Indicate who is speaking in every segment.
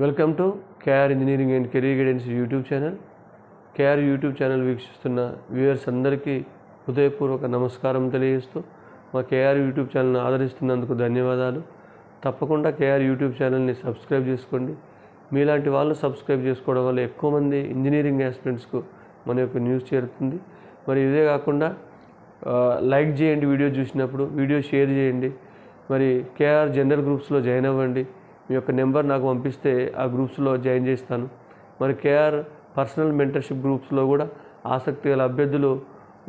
Speaker 1: Welcome to KR engineering and career guidance YouTube channel KR YouTube channel వీక్షిస్తున్న viewers అందరికీ హృదయపూర్వక నమస్కారం తెలియజేస్తూ మా కేఆర్ యూట్యూబ్ ఛానల్ని ఆదరిస్తున్నందుకు ధన్యవాదాలు. తప్పకుండా కేఆర్ యూట్యూబ్ ఛానల్ని సబ్స్క్రైబ్ చేసుకోండి. మీలాంటి వాళ్ళు సబ్స్క్రైబ్ చేసుకోవడం వల్ల ఎక్కువ మంది ఇంజనీరింగ్ ఆస్పిరెంట్స్కు మన యొక్క న్యూస్ చేరుతుంది. మరి ఇదే కాకుండా లైక్ చేయండి వీడియో చూసినప్పుడు వీడియో షేర్ చేయండి. మరి కేఆర్ జనరల్ గ్రూప్స్లో జాయిన్ అవ్వండి. మీ యొక్క నెంబర్ నాకు పంపిస్తే ఆ గ్రూప్స్లో జాయిన్ చేస్తాను. మరి కేఆర్ పర్సనల్ మెంటర్షిప్ గ్రూప్స్లో కూడా ఆసక్తి గల అభ్యర్థులు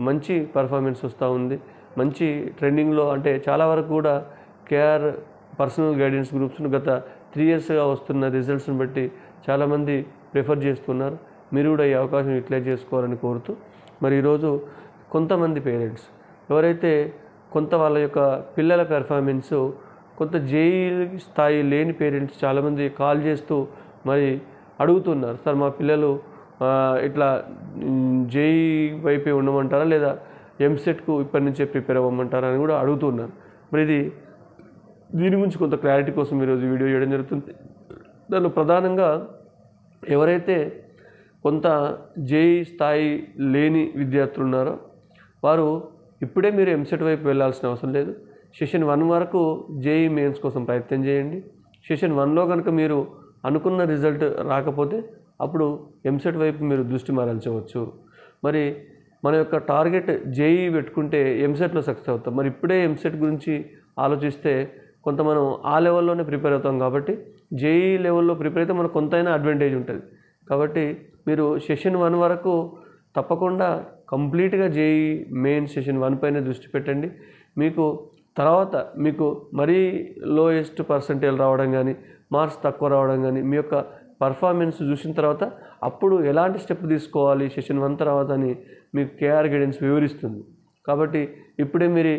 Speaker 1: మంచి పర్ఫార్మెన్స్ వస్తూ ఉంది. మంచి ట్రెండింగ్లో అంటే చాలా వరకు కూడా కేఆర్ పర్సనల్ గైడెన్స్ గ్రూప్స్ను గత త్రీ ఇయర్స్గా వస్తున్న రిజల్ట్స్ని బట్టి చాలామంది ప్రిఫర్ చేస్తున్నారు. మీరు కూడా ఈ అవకాశం యూటిలైజ్ చేసుకోవాలని కోరుతూ మరి ఈరోజు కొంతమంది పేరెంట్స్ ఎవరైతే కొంత వాళ్ళ యొక్క పిల్లల పెర్ఫార్మెన్స్ కొంత జేఈ స్థాయి లేని పేరెంట్స్ చాలామంది కాల్ చేస్తూ మరి అడుగుతున్నారు. సార్ మా పిల్లలు ఇట్లా జేఈ వైపే ఉండమంటారా లేదా ఎంసెట్కు ఇప్పటి నుంచే ప్రిపేర్ అవ్వమంటారా అని కూడా అడుగుతున్నారు. మరి ఇది దీని గురించి కొంత క్లారిటీ కోసం ఈరోజు వీడియో చేయడం జరుగుతుంది. దానిలో ప్రధానంగా ఎవరైతే కొంత జేఈ స్థాయి లేని విద్యార్థులు ఉన్నారో వారు ఇప్పుడే మీరు ఎంసెట్ వైపు వెళ్ళాల్సిన అవసరం లేదు. సెషన్ వన్ వరకు జేఈ మెయిన్స్ కోసం ప్రయత్నం చేయండి. సెషన్ వన్లో కనుక మీరు అనుకున్న రిజల్ట్ రాకపోతే అప్పుడు ఎంసెట్ వైపు మీరు దృష్టి మరల్చవచ్చు. మరి మన యొక్క టార్గెట్ జేఈ పెట్టుకుంటే ఎంసెట్లో సక్సెస్ అవుతాం. మరి ఇప్పుడే ఎంసెట్ గురించి ఆలోచిస్తే కొంత మనం ఆ లెవెల్లోనే ప్రిపేర్ అవుతాం కాబట్టి జేఈ లెవెల్లో ప్రిపేర్ అయితే మనకు కొంతైనా అడ్వాంటేజ్ ఉంటుంది. కాబట్టి మీరు సెషన్ వన్ వరకు తప్పకుండా కంప్లీట్గా జేఈ మెయిన్ సెషన్ వన్ పైన దృష్టి పెట్టండి. మీకు తర్వాత మీకు మరీ లోయెస్ట్ పర్సంటేజ్ రావడం కానీ మార్క్స్ తక్కువ రావడం కానీ మీ యొక్క పర్ఫార్మెన్స్ చూసిన తర్వాత అప్పుడు ఎలాంటి స్టెప్ తీసుకోవాలి? సెషన్ వన్ తర్వాత అని మీకు కేఆర్ గైడెన్స్ వివరిస్తుంది. కాబట్టి ఇప్పుడే మీరు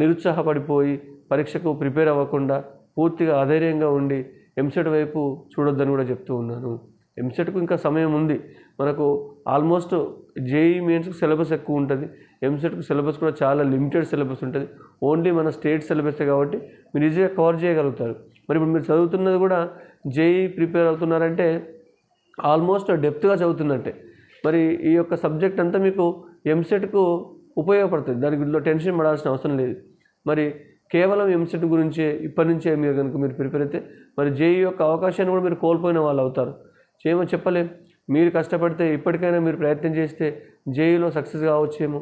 Speaker 1: నిరుత్సాహపడిపోయి పరీక్షకు ప్రిపేర్ అవ్వకుండా పూర్తిగా అధైర్యంగా ఉండి ఎంసెట్ వైపు చూడొద్దని కూడా చెప్తూ ఉన్నాను. ఎంసెట్కు ఇంకా సమయం ఉంది. మనకు ఆల్మోస్ట్ జేఈ మెయిన్స్కి సిలబస్ ఎక్కువ ఉంటుంది. ఎంసెట్కు సిలబస్ కూడా చాలా లిమిటెడ్ సిలబస్ ఉంటుంది. ఓన్లీ మన స్టేట్ సిలబస్ కాబట్టి మీరు ఈజీగా కవర్ చేయగలుగుతారు. మరి ఇప్పుడు మీరు చదువుతున్నది కూడా జేఈ ప్రిపేర్ అవుతున్నారంటే ఆల్మోస్ట్ డెప్త్గా చదువుతున్నట్టే. మరి ఈ యొక్క సబ్జెక్ట్ అంతా మీకు ఎంసెట్కు ఉపయోగపడుతుంది. దానికి ఇందులో టెన్షన్ పడాల్సిన అవసరం లేదు. మరి కేవలం ఎంసెట్ గురించే ఇప్పటి నుంచే మీరు కనుక మీరు ప్రిపేర్ అయితే మరి జేఈ యొక్క అవకాశాన్ని కూడా మీరు కోల్పోయిన వాళ్ళు అవుతారు. చేయమని చెప్పలేం. మీరు కష్టపడితే ఇప్పటికైనా మీరు ప్రయత్నం చేస్తే జేఈలో సక్సెస్ కావచ్చేమో.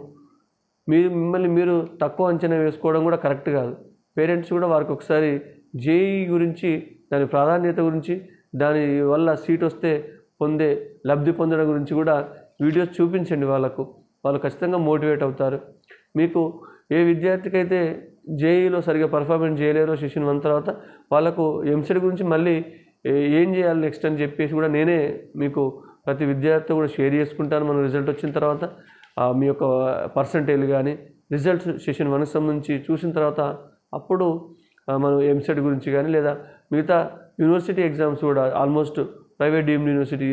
Speaker 1: మీరు మిమ్మల్ని మీరు తక్కువ అంచనా వేసుకోవడం కూడా కరెక్ట్ కాదు. పేరెంట్స్ కూడా వారికి ఒకసారి జేఈ గురించి దాని ప్రాధాన్యత గురించి దాని వల్ల సీట్ వస్తే పొందే లబ్ధి పొందడం గురించి కూడా వీడియోస్ చూపించండి వాళ్ళకు. వాళ్ళు ఖచ్చితంగా మోటివేట్ అవుతారు. మీకు ఏ విద్యార్థికి అయితే జేఈలో సరిగా పర్ఫార్మెన్స్ చేయలేరో సెషన్ వన్ తర్వాత వాళ్ళకు ఎంసెట్ గురించి మళ్ళీ ఏం చేయాలి నెక్స్ట్ అని చెప్పేసి కూడా నేనే మీకు ప్రతి విద్యార్థితో కూడా షేర్ చేసుకుంటాను. మన రిజల్ట్ వచ్చిన తర్వాత మీ యొక్క పర్సంటేజ్ కానీ రిజల్ట్స్ సెషన్ వన్ సంబంధించి చూసిన తర్వాత అప్పుడు మనం ఎంసెట్ గురించి కానీ లేదా మిగతా యూనివర్సిటీ ఎగ్జామ్స్ కూడా ఆల్మోస్ట్ ప్రైవేట్ డీమ్డ్ యూనివర్సిటీ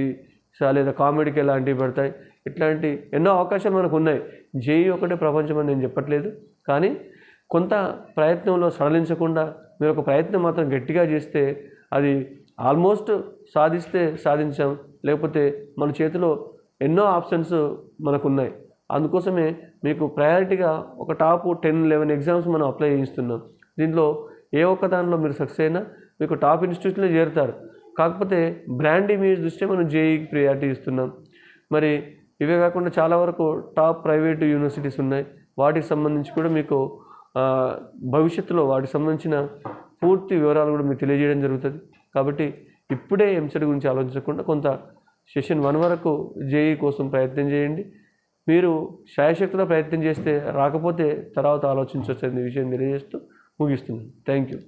Speaker 1: లేదా కామెడీకి ఎలాంటివి పడతాయి ఇట్లాంటి ఎన్నో అవకాశాలు మనకు ఉన్నాయి. జేఈ ఒకటే ప్రపంచం అని నేను చెప్పట్లేదు. కానీ కొంత ప్రయత్నంలో సడలించకుండా మీరు ఒక ప్రయత్నం మాత్రం గట్టిగా చేస్తే అది ఆల్మోస్ట్ సాధిస్తే సాధించాం. లేకపోతే మన చేతిలో ఎన్నో ఆప్షన్స్ మనకున్నాయి అందుకోసమే మీకు ప్రయారిటీగా ఒక టాప్ టెన్ లెవెన్ ఎగ్జామ్స్ మనం అప్లై చేయిస్తున్నాం. దీంట్లో ఏ ఒక్క దానిలో మీరు సక్సెస్ అయినా మీకు టాప్ ఇన్స్టిట్యూట్లో చేరుతారు. కాకపోతే బ్రాండ్ ఇమేజ్ దృష్ట్యా మనం జేఈకి ప్రియారిటీ ఇస్తున్నాం. మరి ఇవే కాకుండా చాలా వరకు టాప్ ప్రైవేట్ యూనివర్సిటీస్ ఉన్నాయి. వాటికి సంబంధించి కూడా మీకు భవిష్యత్తులో వాటికి సంబంధించిన పూర్తి వివరాలు కూడా మీకు తెలియజేయడం జరుగుతుంది. కాబట్టి ఇప్పుడే ఎంసెట్ గురించి ఆలోచించకుండా కొంత సెషన్ వన్ వరకు జేఈ కోసం ప్రయత్నం చేయండి. మీరు శాయశక్తిలో ప్రయత్నం చేస్తే రాకపోతే తర్వాత ఆలోచించవచ్చు అనే విషయం తెలియజేస్తూ ముగిస్తున్నాను. Thank you